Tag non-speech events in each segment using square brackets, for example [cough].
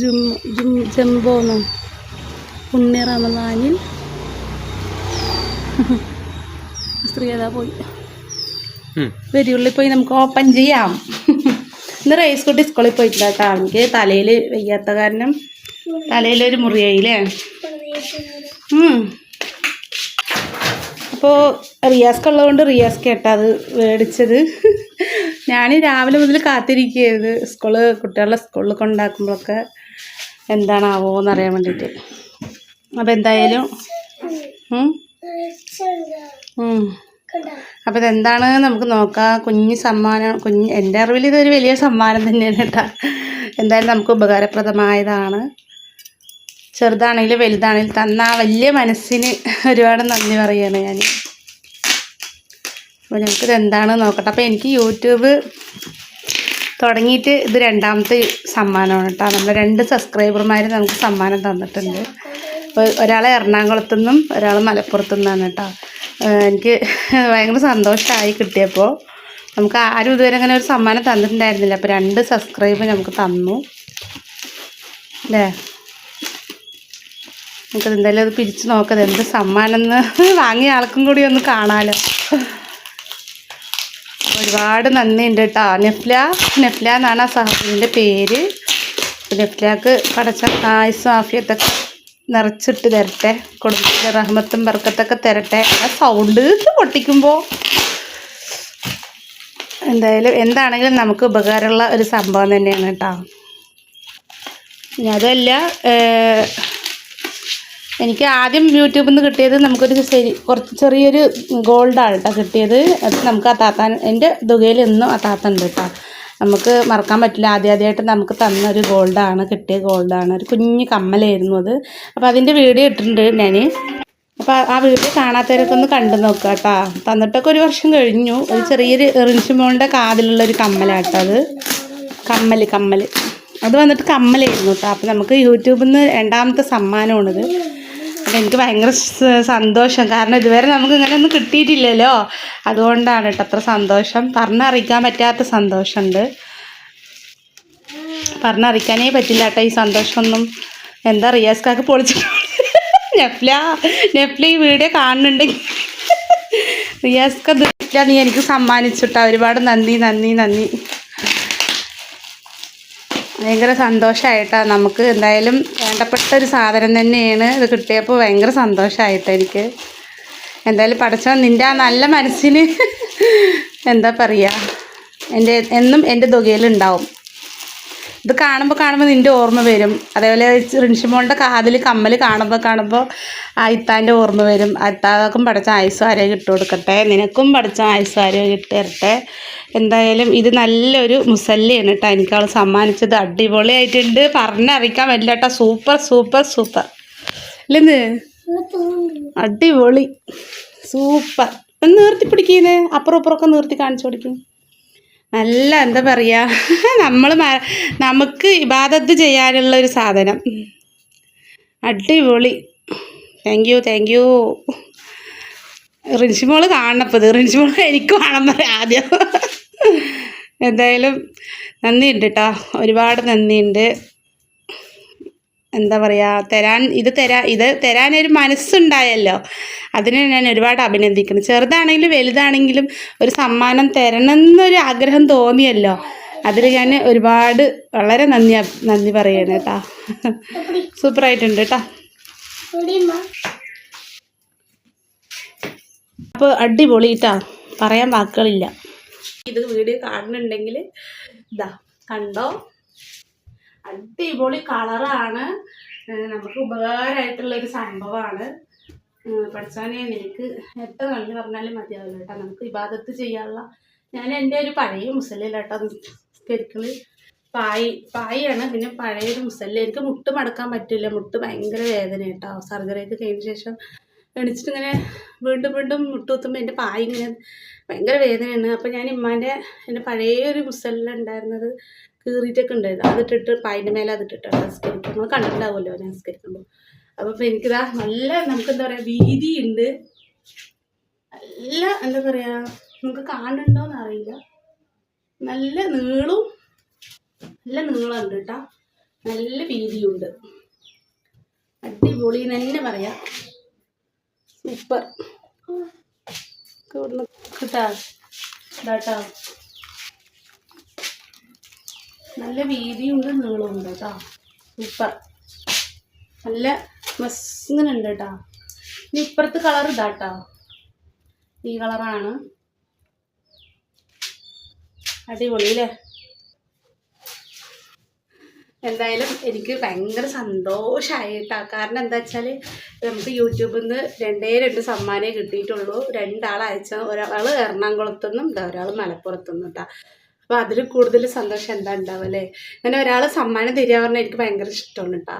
ജും ജും ജംബോന്നോ. പുണ്യ റമദാനിൽ [laughs] സ്ത്രീ അതാ പോയി? വെരിയുള്ളിൽ പോയി നമുക്ക് ഓപ്പൺ ചെയ്യാം. [laughs] ഇന്ന് റൈസ് കുട്ടി സ്കൂളിൽ പോയിട്ടില്ല കേട്ടോ. എനിക്ക് തലയിൽ വയ്യാത്ത കാരണം തലയിലൊരു മുറിയായില്ലേ? അപ്പോൾ റിയാസ്ക്ക് ഉള്ളതുകൊണ്ട് റിയാസ് കേട്ടാ അത് മേടിച്ചത്. ഞാൻ രാവിലെ മുതൽ കാത്തിരിക്കുകയായിരുന്നു സ്കൂൾ കുട്ടികളുടെ സ്കൂളിൽ കൊണ്ടാക്കുമ്പോഴൊക്കെ എന്താണാവോ എന്നറിയാൻ വേണ്ടിയിട്ട് അപ്പോൾ എന്തായാലും. അപ്പോൾ ഇതെന്താണ് നമുക്ക് നോക്കാം. കുഞ്ഞ് സമ്മാനം കുഞ്ഞ് എന്റെ അറിവിൽ ഇതൊരു വലിയ സമ്മാനം തന്നെയാണ് കേട്ടോ. എന്തായാലും നമുക്ക് ഉപകാരപ്രദമായതാണ്. ചെറുതാണെങ്കിലും വലുതാണെങ്കിലും തന്ന വലിയ മനസ്സിന് ഒരുപാട് നന്ദി പറയുകയാണ് ഞാൻ അപ്പോൾ ഞങ്ങൾക്കിത് എന്താണ് നോക്കട്ടെ. അപ്പോൾ എനിക്ക് യൂട്യൂബ് തുടങ്ങിയിട്ട് ഇത് രണ്ടാമത്തെ സമ്മാനമാണ് കേട്ടോ. നമ്മൾ രണ്ട് സബ്സ്ക്രൈബർമാർ നമുക്ക് സമ്മാനം തന്നിട്ടുണ്ട്. അപ്പോൾ ഒരാൾ എറണാകുളത്തു നിന്നും ഒരാൾ മലപ്പുറത്തു നിന്നാണ് കേട്ടോ. എനിക്ക് ഭയങ്കര സന്തോഷമായി കിട്ടിയപ്പോൾ നമുക്ക് ആരും ഇതുവരെ അങ്ങനെ ഒരു സമ്മാനം തന്നിട്ടുണ്ടായിരുന്നില്ല. അപ്പോൾ രണ്ട് സബ്സ്ക്രൈബ് നമുക്ക് തന്നു. അല്ലേ? നമുക്കത് എന്തായാലും അത് പിരിച്ചു നോക്കാം. എന്ത് സമ്മാനം എന്ന് വാങ്ങിയ ആൾക്കും കൂടി ഒന്ന് കാണാലോ. ഒരുപാട് നന്ദിയുണ്ട് കേട്ടോ നെഫ്ല നെഫ്ല എന്നാണ് ആ സഹോദരിന്റെ പേര്. നെഫ്ലക്ക് പടച്ച ആയുസും ആഫിയത്തൊക്കെ നിറച്ചിട്ട് തരട്ടെ. കുടുംബത്തിന്റെ റഹ്മത്തും ബർക്കത്തൊക്കെ തരട്ടെ. ആ സൗണ്ട് പൊട്ടിക്കുമ്പോൾ എന്തായാലും എന്താണെങ്കിലും നമുക്ക് ഉപകാരമുള്ള ഒരു സംഭവം തന്നെയാണ് കേട്ടോ അതല്ല എനിക്ക് ആദ്യം യൂട്യൂബിൽ നിന്ന് കിട്ടിയത് നമുക്കൊരു ശരി കുറച്ച് ചെറിയൊരു ഗോൾഡാണ് കേട്ടോ കിട്ടിയത്. അത് നമുക്ക് ആ താത്താൻ എന്റെ തുകയിൽ ഇന്നും ആ താത്ത ഉണ്ട് കേട്ടോ നമുക്ക് മറക്കാൻ പറ്റില്ല. ആദ്യം ആദ്യമായിട്ട് നമുക്ക് തന്ന ഒരു ഗോൾഡാണ് കിട്ടിയ ഗോൾഡാണ് ഒരു കുഞ്ഞ് കമ്മലായിരുന്നു അത്. അപ്പോൾ അതിന്റെ വീഡിയോ ഇട്ടിട്ടുണ്ട് ഞാൻ അപ്പോൾ ആ വീഡിയോ കാണാത്തവരൊക്കെ ഒന്ന് കണ്ടു നോക്കുക കേട്ടോ തന്നിട്ടൊക്കെ ഒരു വർഷം കഴിഞ്ഞു. ഒരു ചെറിയൊരു റിൻഷിമോളുടെ കാതിലുള്ള ഒരു കമ്മലാട്ടോ അത്. കമ്മൽ കമ്മൽ അത് വന്നിട്ട് കമ്മലായിരുന്നു കേട്ടോ അപ്പോൾ നമുക്ക് യൂട്യൂബിൽ നിന്ന് രണ്ടാമത്തെ സമ്മാനമാണിത്. അപ്പോൾ എനിക്ക് ഭയങ്കര സന്തോഷം. കാരണം ഇതുവരെ നമുക്ക് ഇങ്ങനെ ഒന്നും കിട്ടിയിട്ടില്ലല്ലോ. അതുകൊണ്ടാണ് കേട്ടോ അത്ര സന്തോഷം. പറഞ്ഞറിയിക്കാൻ പറ്റാത്ത സന്തോഷമുണ്ട് പറഞ്ഞറിയിക്കാനേ പറ്റില്ല കേട്ടോ ഈ സന്തോഷമൊന്നും. എന്താ റിയാസ്കാക്ക് പൊളിച്ചിട്ടുണ്ട് നെഫ്ല നെഫ്ല ഈ വീഡിയോ കാണുന്നുണ്ടെങ്കിൽ. റിയാസ്ക നീ എനിക്ക് സമ്മാനിച്ചിട്ടാ ഒരുപാട് നന്ദി നന്ദി നന്ദി. ഭയങ്കര സന്തോഷമായിട്ടാണ് നമുക്ക് എന്തായാലും വേണ്ടപ്പെട്ട ഒരു സാധനം തന്നെയാണ് ഇത് കിട്ടിയപ്പോൾ ഭയങ്കര സന്തോഷമായിട്ടോ എനിക്ക്. എന്തായാലും പഠിച്ചോ നിന്റെ ആ നല്ല മനസ്സിന് [laughs] എന്താ പറയുക എന്റെ എന്നും എന്റെ തുകയിലുണ്ടാവും. ഇത് കാണുമ്പോൾ കാണുമ്പോൾ നിന്റെ ഓർമ്മ വരും. അതേപോലെ റിൻഷിമോളുടെ കാതിൽ കമ്മൽ കാണുമ്പോൾ കാണുമ്പോൾ ആ ഇത്താന്റെ ഓർമ്മ വരും. ആ ഇത്താക്കും പഠിച്ച ആയുസ്സും ആരോഗ്യം ഇട്ട് കൊടുക്കട്ടെ? നിനക്കും പഠിച്ച ആയുസ്സും ആരോഗ്യം ഇട്ട് എന്തായാലും ഇത് നല്ലൊരു മുസല്ലയാണ് കേട്ടോ. എനിക്ക് അവൾ സമ്മാനിച്ചത് അടിപൊളിയായിട്ടുണ്ട്. പറഞ്ഞറിയിക്കാൻ പറ്റില്ല കേട്ടോ. Super super super. ഇല്ലെന്ന്? അടിപൊളി. സൂപ്പർ. നിർത്തി പിടിക്കുന്നേ അപ്പുറം ഇപ്പുറമൊക്കെ നിർത്തി കാണിച്ചു കൊടുക്കും നല്ല എന്താ പറയുക [laughs] നമ്മൾ നമുക്ക് ഇബാദത്ത് ചെയ്യാനുള്ള ഒരു സാധനം. അടിപൊളി. Thank you thank you Rinshimol കാണണപ്പോൾ Rinshimol എനിക്ക് വേണം പറയാം ആദ്യം. എന്തായാലും നന്ദിയുണ്ട് കേട്ടോ ഒരുപാട് നന്ദിയുണ്ട്. എന്താ പറയുക തരാൻ ഇത് തരാ ഇത് തരാനൊരു മനസ്സുണ്ടായല്ലോ. അതിനെ ഞാൻ ഒരുപാട് അഭിനന്ദിക്കുന്നു. ചെറുതാണെങ്കിലും വലുതാണെങ്കിലും ഒരു സമ്മാനം തരണം എന്നൊരു ആഗ്രഹം തോന്നിയല്ലോ. അതിൽ ഞാൻ ഒരുപാട് വളരെ നന്ദി നന്ദി പറയാണ് കേട്ടോ. സൂപ്പറായിട്ടുണ്ട് കേട്ടോ. അപ്പോൾ അടിപൊളി കേട്ടോ. പറയാൻ വാക്കുകളില്ല. ഇത് വീഡിയോ കാണുന്നുണ്ടെങ്കിൽ ഇതാ കണ്ടോ? അടിപൊളി കളറാണ്. നമുക്ക് ഉപകാരമായിട്ടുള്ള ഒരു സംഭവമാണ്. പഠിച്ചാനെ എനിക്ക് എത്ര നന്ദി പറഞ്ഞാലും മതിയാവില്ല കേട്ടോ. നമുക്ക് ഇബാദത്ത് ചെയ്യാനുള്ള ഞാൻ എന്റെ ഒരു പഴയ മുസല്ലയിൽ കേട്ടോ. നിസ്കരിക്കൽ പായ് പായാണ്. പിന്നെ പഴയൊരു മുസല്ല. എനിക്ക് മുട്ട് മടക്കാൻ പറ്റില്ല. മുട്ട് ഭയങ്കര വേദന കേട്ടോ. സർജറിയൊക്കെ കഴിഞ്ഞ ശേഷം എണിച്ചിട്ട് ഇങ്ങനെ വീണ്ടും വീണ്ടും മുട്ടുകുത്തുമ്പോൾ എന്റെ പായ ഇങ്ങനെ ഭയങ്കര വേദനയാണ്. അപ്പോൾ ഞാൻ ഇമ്മാന്റെ എന്റെ പഴയ ഒരു മുസല്ല ഉണ്ടായിരുന്നത് കീറിയിട്ടൊക്കെ ഉണ്ടായിരുന്നു അതിട്ടിട്ട് പായിന്റെ മേലെ അതിട്ടിട്ടാണ് നിസ്കരിക്കും. നമ്മൾ കണ്ടിട്ടുണ്ടാവുമല്ലോ ഞാൻ നിസ്കരിക്കുമ്പോൾ ഇപ്പോൾ എനിക്കിതാ നല്ല നമുക്ക് എന്താ പറയുക വീതിയുണ്ട് നല്ല എന്താ പറയുക നമുക്ക് കാണുന്നുണ്ടോയെന്ന് അറിയില്ല. നല്ല നീളും നല്ല നീളമുണ്ട് കേട്ടോ. നല്ല വീതിയുണ്ട് അടിപൊളി തന്നെ പറയാം. സൂപ്പർ. കിട്ടാ. ഇതാട്ടോ. നല്ല വീതിയുണ്ട് നീളമുണ്ട് കേട്ടോ സൂപ്പർ നല്ല മസ്ങ്ങനുണ്ട് കേട്ടോ ഇനി ഇപ്പുറത്ത് കളർ ഇതാട്ടോ ഈ കളറാണ് അടിപൊളി അല്ലേ എന്തായാലും എനിക്ക് ഭയങ്കര സന്തോഷമായിട്ടാ കാരണം എന്താ വെച്ചാൽ നമുക്ക് യൂട്യൂബിൽ നിന്ന് രണ്ടേ രണ്ട് സമ്മാനമേ കിട്ടിയിട്ടുള്ളൂ. രണ്ടാൾ അയച്ച ഒരാൾ എറണാകുളത്തു നിന്നും ഇതാ ഒരാൾ മലപ്പുറത്തു നിന്നും കേട്ടോ അപ്പോൾ അതിൽ കൂടുതൽ സന്തോഷം എന്താ ഉണ്ടാവും അല്ലേ? അങ്ങനെ ഒരാളെ സമ്മാനം തരിക പറഞ്ഞാൽ എനിക്ക് ഭയങ്കര ഇഷ്ടമാണ് കേട്ടോ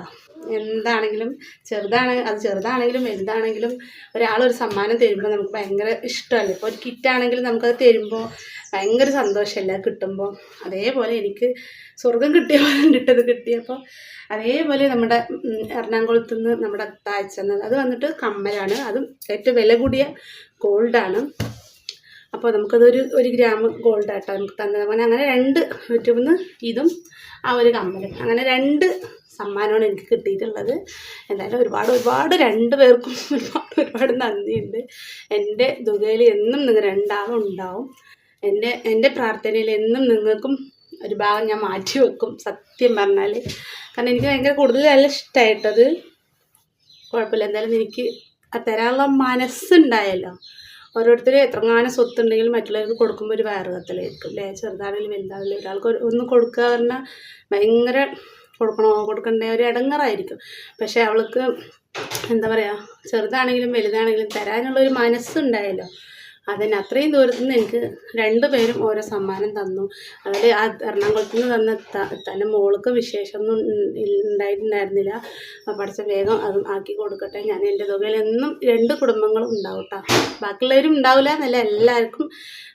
എന്താണെങ്കിലും ചെറുതാണ് അത് ചെറുതാണെങ്കിലും എന്താണെങ്കിലും ഒരാളൊരു ഒരു സമ്മാനം തരുമ്പോൾ നമുക്ക് ഭയങ്കര ഇഷ്ടമല്ലേ? ഇപ്പോൾ ഒരു കിറ്റാണെങ്കിലും നമുക്കത് തരുമ്പോൾ ഭയങ്കര സന്തോഷമല്ല കിട്ടുമ്പോൾ അതേപോലെ എനിക്ക് സ്വർഗം കിട്ടിയ പോലെ കിട്ടത് കിട്ടിയപ്പോൾ അതേപോലെ നമ്മുടെ എറണാകുളത്ത് നിന്ന് നമ്മുടെ താഴ്ചന്നത് അത് വന്നിട്ട് കമ്മലാണ്. അതും ഏറ്റവും വില കൂടിയ ഗോൾഡാണ് അപ്പോൾ നമുക്കതൊരു ഒരു ഗ്രാം ഗോൾഡ് ആട്ടോ. നമുക്ക് തന്നത്. അങ്ങനെ അങ്ങനെ രണ്ട് യൂട്യൂബിൽ നിന്ന് ഇതും ആ ഒരു കമ്മലും. അങ്ങനെ രണ്ട് സമ്മാനമാണ് എനിക്ക് കിട്ടിയിട്ടുള്ളത്. എന്തായാലും ഒരുപാട് ഒരുപാട് രണ്ട് പേർക്കും [laughs] ഒരുപാട് ഒരുപാട് നന്ദിയുണ്ട്. എന്റെ ദുഖയിൽ എന്നും നിങ്ങൾ രണ്ടാളും ഉണ്ടാവും. എന്റെ എന്റെ പ്രാർത്ഥനയിൽ എന്നും നിങ്ങൾക്കും ഒരു ഭാഗം ഞാൻ മാറ്റി വെക്കും സത്യം പറഞ്ഞാൽ കാരണം എനിക്ക് ഭയങ്കര കൂടുതൽ നല്ല ഇഷ്ടമായിട്ടത് കുഴപ്പമില്ല. എന്തായാലും എനിക്ക് തരാനുള്ള മനസ്സുണ്ടായല്ലോ. ഓരോരുത്തരും എത്രങ്ങാനും സ്വത്തുണ്ടെങ്കിലും മറ്റുള്ളവർക്ക് കൊടുക്കുമ്പോൾ ഒരു വയറ് കത്തലായിരിക്കും അല്ലേ? ചെറുതാണെങ്കിലും വലുതാണെങ്കിലും ഒരാൾക്ക് ഒരു- ഒന്ന് കൊടുക്കുക പറഞ്ഞാൽ ഭയങ്കര കൊടുക്കണോ? കൊടുക്കണ്ടേ? ഒരു ഇടങ്ങറായിരിക്കും പക്ഷേ അവൾക്ക് എന്താ പറയുക ചെറുതാണെങ്കിലും വലുതാണെങ്കിലും തരാനുള്ളൊരു മനസ്സുണ്ടായല്ലോ. അതിന് അത്രയും ദൂരത്തു നിന്ന് എനിക്ക് രണ്ടു പേരും ഓരോ സമ്മാനം തന്നു. അതിൽ ആ എറണാകുളത്ത് നിന്ന് തന്ന തന്റെ മോൾക്ക് വിശേഷമൊന്നും ഉണ്ടായിട്ടുണ്ടായിരുന്നില്ല. പഠിച്ച വേഗം അത് ആക്കി കൊടുക്കട്ടെ. ഞാൻ എന്റെ തുകയിൽ എന്നും രണ്ട് കുടുംബങ്ങളും ഉണ്ടാവും കേട്ടോ ബാക്കിയുള്ളവരും ഉണ്ടാവില്ല എന്നല്ല എല്ലാവർക്കും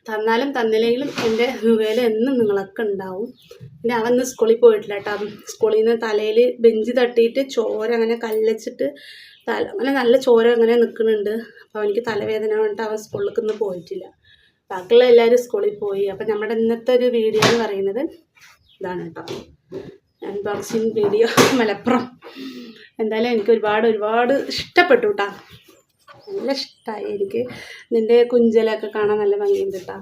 തന്നാലും തന്നില്ലെങ്കിലും എന്റെ തുകയിൽ എന്നും നിങ്ങളൊക്കെ ഉണ്ടാവും. പിന്നെ അവൻ സ്കൂളിൽ പോയിട്ടില്ല കേട്ടോ. സ്കൂളിൽ നിന്ന് തലയിൽ ബെഞ്ച് തട്ടിയിട്ട് ചോര അങ്ങനെ കല്ലച്ചിട്ട് തല അങ്ങനെ നല്ല ചോര അങ്ങനെ നിൽക്കുന്നുണ്ട് അപ്പോൾ അവനിക്ക് തലവേദന കൊണ്ട് അവൻ സ്കൂളിലേക്ക് ഒന്നും പോയിട്ടില്ല. ബാക്കിയുള്ള എല്ലാവരും സ്കൂളിൽ പോയി. അപ്പം നമ്മുടെ ഇന്നത്തെ ഒരു വീഡിയോ എന്ന് പറയുന്നത് ഇതാണ് കേട്ടോ. Unboxing video Malappuram. എന്തായാലും എനിക്ക് ഒരുപാട് ഒരുപാട് ഇഷ്ടപ്പെട്ടു കേട്ടോ നല്ല ഇഷ്ടമായി എനിക്ക്. നിന്റെ കുഞ്ചലൊക്കെ കാണാൻ നല്ല ഭംഗിയുണ്ട് കേട്ടോ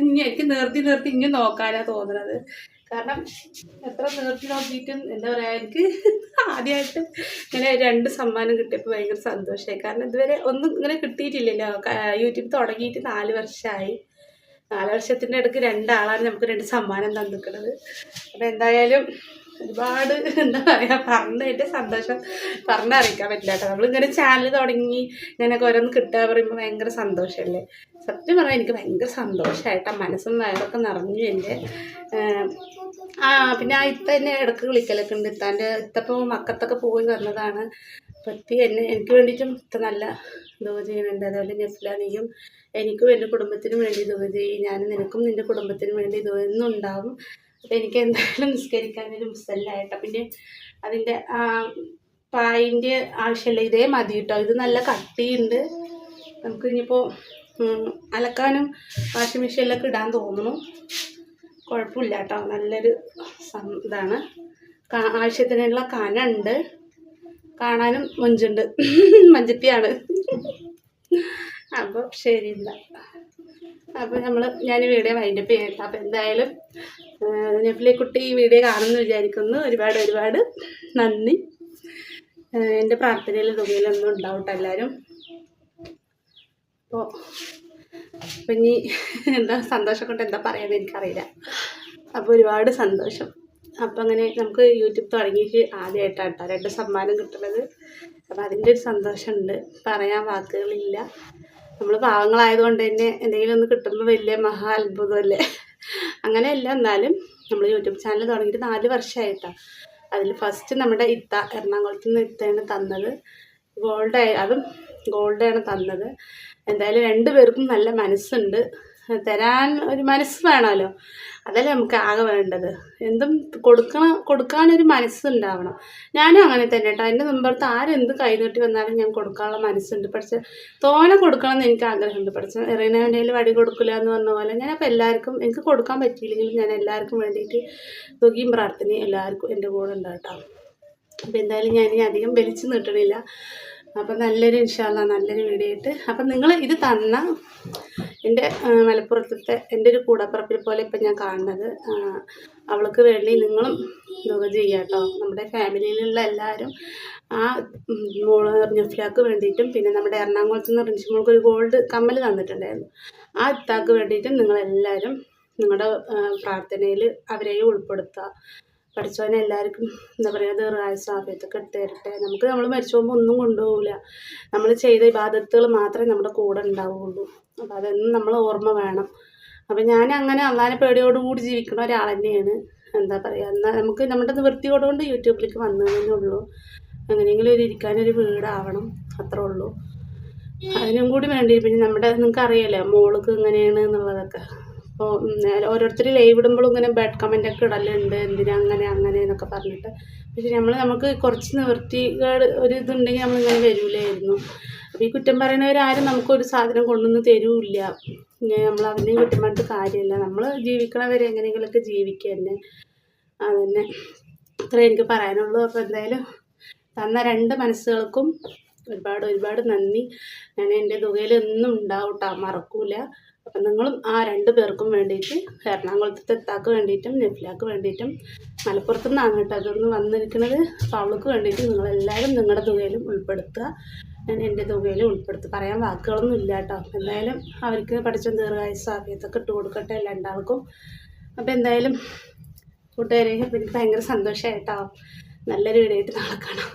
ഇനി എനിക്ക് നിർത്തി നിർത്തി ഇനി നോക്കാനാണ് തോന്നുന്നത് കാരണം എത്ര നിർത്തി നോക്കിയിട്ടും എന്താ പറയുക എനിക്ക് ആദ്യമായിട്ട് ഇങ്ങനെ രണ്ട് സമ്മാനം കിട്ടിയപ്പോൾ ഭയങ്കര സന്തോഷമായി കാരണം ഇതുവരെ ഒന്നും ഇങ്ങനെ കിട്ടിയിട്ടില്ലല്ലോ. യൂട്യൂബ് തുടങ്ങിയിട്ട് നാല് വർഷമായി നാല് വർഷത്തിന്റെ ഇടയ്ക്ക് രണ്ടാളാണ് നമുക്ക് രണ്ട് സമ്മാനം തന്നിക്കുന്നത് അപ്പം എന്തായാലും ഒരുപാട് എന്താ പറയുക പറഞ്ഞതിന്റെ സന്തോഷം പറഞ്ഞറിയിക്കാൻ പറ്റില്ല കേട്ടോ. നമ്മളിങ്ങനെ ചാനൽ തുടങ്ങി ഇങ്ങനെയൊക്കെ ഓരോന്ന് കിട്ടുക പറയുമ്പോൾ ഭയങ്കര സന്തോഷമല്ലേ സത്യം പറഞ്ഞാൽ എനിക്ക് ഭയങ്കര സന്തോഷമായിട്ടാ മനസ്സും വയറൊക്കെ നിറഞ്ഞു എന്റെ ആ പിന്നെ ആ എന്നെ ഇടയ്ക്ക് വിളിക്കലൊക്കെ ഉണ്ട്. ഇത്താന്റെ ഇത്തപ്പോൾ മക്കത്തൊക്കെ പോയി വന്നതാണ്. പറ്റി എന്നെ എനിക്ക് വേണ്ടിയിട്ടും ഇത്ത നല്ല ദുവ ചെയ്യുന്നുണ്ട്. അതുപോലെ നെഫ്ല എനിക്കും എന്റെ കുടുംബത്തിനും വേണ്ടി ദുവ ചെയ്യും. ഞാൻ നിനക്കും നിന്റെ കുടുംബത്തിനും വേണ്ടി ഉണ്ടാവും അപ്പം എനിക്ക് എന്തായാലും നിസ്കരിക്കാനൊരു മുസല്ലായിട്ടോ പിന്നെ അതിന്റെ പായിന്റെ ആവശ്യമില്ല ഇതേ മതി കേട്ടോ. ഇത് നല്ല കട്ടിയുണ്ട്. നമുക്ക് ഇനിയിപ്പോൾ അലക്കാനും വാഷിംഗ് മെഷീനിലൊക്കെ ഇടാൻ തോന്നുന്നു കുഴപ്പമില്ല [laughs] കേട്ടോ നല്ലൊരു ഇതാണ്. ആവശ്യത്തിനുള്ള കനുണ്ട്. കാണാനും മഞ്ചുണ്ട്. മഞ്ചത്തിയാണ് അപ്പോൾ ശരി എന്താ അപ്പോൾ നമ്മൾ ഞാൻ വീഡിയോ വൈൻഡപ്പ് ചെയ്യട്ടെ അപ്പോൾ എന്തായാലും നെഫിലെ കുട്ടി ഈ വീഡിയോ കാണുമെന്ന് വിചാരിക്കുന്നു. ഒരുപാട് ഒരുപാട് നന്ദി. എന്റെ പ്രാർത്ഥനയിൽ തുകയിലൊന്നും ഉണ്ടാവട്ടെ എല്ലാവരും അപ്പോൾ അപ്പം ഇനി എന്താ സന്തോഷം കൊണ്ട് എന്താ പറയുന്നത് എനിക്കറിയില്ല. അപ്പോൾ ഒരുപാട് സന്തോഷം. അപ്പം അങ്ങനെ നമുക്ക് യൂട്യൂബ് തുടങ്ങിയിട്ട് ആദ്യമായിട്ടാണ് കേട്ടോ രണ്ട് സമ്മാനം കിട്ടുന്നത്. അപ്പം അതിന്റെ ഒരു സന്തോഷമുണ്ട്. പറയാൻ വാക്കുകളില്ല. നമ്മൾ പാവങ്ങളായതുകൊണ്ട് തന്നെ എന്തെങ്കിലും ഒന്ന് കിട്ടുമ്പോൾ വലിയ മഹാ അത്ഭുതമല്ലേ? അങ്ങനെയല്ല എന്നാലും നമ്മൾ യൂട്യൂബ് ചാനൽ തുടങ്ങിയിട്ട് നാല് വർഷമായിട്ടാണ് അതിൽ ഫസ്റ്റ് നമ്മുടെ ഇത്ത എറണാകുളത്ത് നിന്ന് ഇത്തയാണ് തന്നത്. ഗോൾഡ് അതും ഗോൾഡാണ് തന്നത്. എന്തായാലും രണ്ടുപേർക്കും നല്ല മനസ്സുണ്ട്. തരാൻ ഒരു മനസ്സ് വേണമല്ലോ. അതല്ലേ നമുക്ക് ആകെ വേണ്ടത്. എന്തും കൊടുക്കണം കൊടുക്കാനൊരു മനസ്സുണ്ടാവണം. ഞാനും അങ്ങനെ തന്നെ കേട്ടോ എന്റെ മുമ്പത്ത് ആരെന്ത് കൈനീട്ടി വന്നാലും ഞാൻ കൊടുക്കാനുള്ള മനസ്സുണ്ട്. പക്ഷെ തോനെ കൊടുക്കണം എന്ന് എനിക്ക് ആഗ്രഹമുണ്ട്. പക്ഷെ എറിയണേന്റെ വടി കൊടുക്കില്ല എന്ന് പറഞ്ഞ പോലെ ഞാനപ്പോൾ എല്ലാവർക്കും എനിക്ക് കൊടുക്കാൻ പറ്റിയില്ലെങ്കിലും ഞാൻ എല്ലാവർക്കും വേണ്ടിയിട്ട് തുകയും പ്രാർത്ഥനയും എല്ലാവർക്കും എന്റെ കൂടെ ഉണ്ട് അപ്പോൾ എന്തായാലും ഞാൻ ഇനി അധികം വലിച്ചു നീട്ടണില്ല. അപ്പം നല്ലൊരു ഇൻഷാല്ല നല്ലൊരു വീഡിയോ ആയിട്ട്. അപ്പം നിങ്ങൾ ഇത് തന്ന എന്റെ മലപ്പുറത്തെ എന്റെ ഒരു കൂടപ്പുറപ്പിൽ പോലെ ഇപ്പം ഞാൻ കാണുന്നത് അവൾക്ക് വേണ്ടി നിങ്ങളും ദുഃഖ ചെയ്യുക കേട്ടോ നമ്മുടെ ഫാമിലിയിലുള്ള എല്ലാവരും ആ മോൾ നഫ്ലാക്ക് വേണ്ടിയിട്ടും പിന്നെ നമ്മുടെ എറണാകുളത്ത് നിന്ന് റിൻഷിമോൾക്ക് ഒരു ഗോൾഡ് കമ്മൽ തന്നിട്ടുണ്ടായിരുന്നു. ആ ഇത്താക്ക് വേണ്ടിയിട്ടും നിങ്ങളെല്ലാവരും നിങ്ങളുടെ പ്രാർത്ഥനയിൽ അവരെയും ഉൾപ്പെടുത്തുക പഠിച്ചവനെ എല്ലാവർക്കും എന്താ പറയുക ദീർഘായുസാഫ്യത്തൊക്കെ ഇട്ട് തരട്ടെ. നമുക്ക് നമ്മൾ മരിച്ചു പോകുമ്പോൾ ഒന്നും കൊണ്ടുപോകില്ല നമ്മൾ ചെയ്ത ഇബാദത്തുകൾ മാത്രമേ നമ്മുടെ കൂടെ ഉണ്ടാവുകയുള്ളൂ അപ്പോൾ അതൊന്നും നമ്മൾ ഓർമ്മ വേണം. അപ്പം ഞാൻ അങ്ങനെ അള്ളാനെ പേടിയോടുകൂടി ജീവിക്കുന്ന ഒരാൾ തന്നെയാണ് എന്താ പറയുക എന്നാൽ നമുക്ക് നമ്മുടെ നിവൃത്തിയോടുകൊണ്ട് യൂട്യൂബിലേക്ക് വന്നതേ ഉള്ളൂ. എങ്ങനെയെങ്കിലും ഒരു ഇരിക്കാനൊരു വീടാവണം അത്രേ ഉള്ളൂ. അതിനും കൂടി വേണ്ടി പിന്നെ നമ്മുടെ നിങ്ങൾക്ക് അറിയാലോ മോൾക്ക് എങ്ങനെയാണ് എന്നുള്ളതൊക്കെ. അപ്പോൾ ഓരോരുത്തർ ലൈവ് ഇടുമ്പോഴും ഇങ്ങനെ ബാഡ് കമന്റ് ഒക്കെ ഇടലുണ്ട്. എന്തിനാ അങ്ങനെ അങ്ങനെ എന്നൊക്കെ പറഞ്ഞിട്ട്. പക്ഷെ നമ്മൾ നമുക്ക് കുറച്ച് നിവൃത്തികൾ ഒരു ഇതുണ്ടെങ്കിൽ നമ്മളിങ്ങനെ വരൂലായിരുന്നു. അപ്പോൾ ഈ കുറ്റം പറയുന്നവരാരും നമുക്കൊരു സാധനം കൊണ്ടുവന്ന് തരൂല്ല. നമ്മൾ അതിനെ കുറ്റം പറഞ്ഞിട്ട് കാര്യമില്ല നമ്മൾ ജീവിക്കണവരെ എങ്ങനെയെങ്കിലുമൊക്കെ ജീവിക്കുക തന്നെ. അതന്നെ. ഇത്രേ എനിക്ക് പറയാനുള്ളൂ. അപ്പോൾ എന്തായാലും തന്ന രണ്ട് മനസ്സുകൾക്കും ഒരുപാട് ഒരുപാട് നന്ദി. ഞാൻ എന്റെ തുകയിൽ എന്നും ഉണ്ടാവും കേട്ടോ മറക്കൂല. അപ്പം നിങ്ങളും ആ രണ്ട് പേർക്കും വേണ്ടിയിട്ട് എറണാകുളത്തെ തെത്താക്ക് വേണ്ടിയിട്ടും നെഫ്ലാക്ക് വേണ്ടിയിട്ടും മലപ്പുറത്തു നിന്നാണ് കേട്ടോ അതൊന്ന് വന്നിരിക്കുന്നത്. അപ്പോൾ അവൾക്ക് വേണ്ടിയിട്ട് നിങ്ങളെല്ലാവരും നിങ്ങളുടെ തുകയിലും ഉൾപ്പെടുത്തുക. ഞാൻ എന്റെ തുകയിലും ഉൾപ്പെടുത്തുക പറയാൻ വാക്കുകളൊന്നും ഇല്ല കേട്ടോ. എന്തായാലും അവർക്ക് പഠിച്ച ദീർഘായുസ് ആഫിയത്തൊക്കെ ഇട്ട് കൊടുക്കട്ടെ എല്ലാണ്ടാൾക്കും അപ്പോൾ എന്തായാലും കൂട്ടുകാരെ എനിക്ക് ഭയങ്കര സന്തോഷമായിട്ടോ നല്ലൊരു വീടായിട്ട് നടക്കണം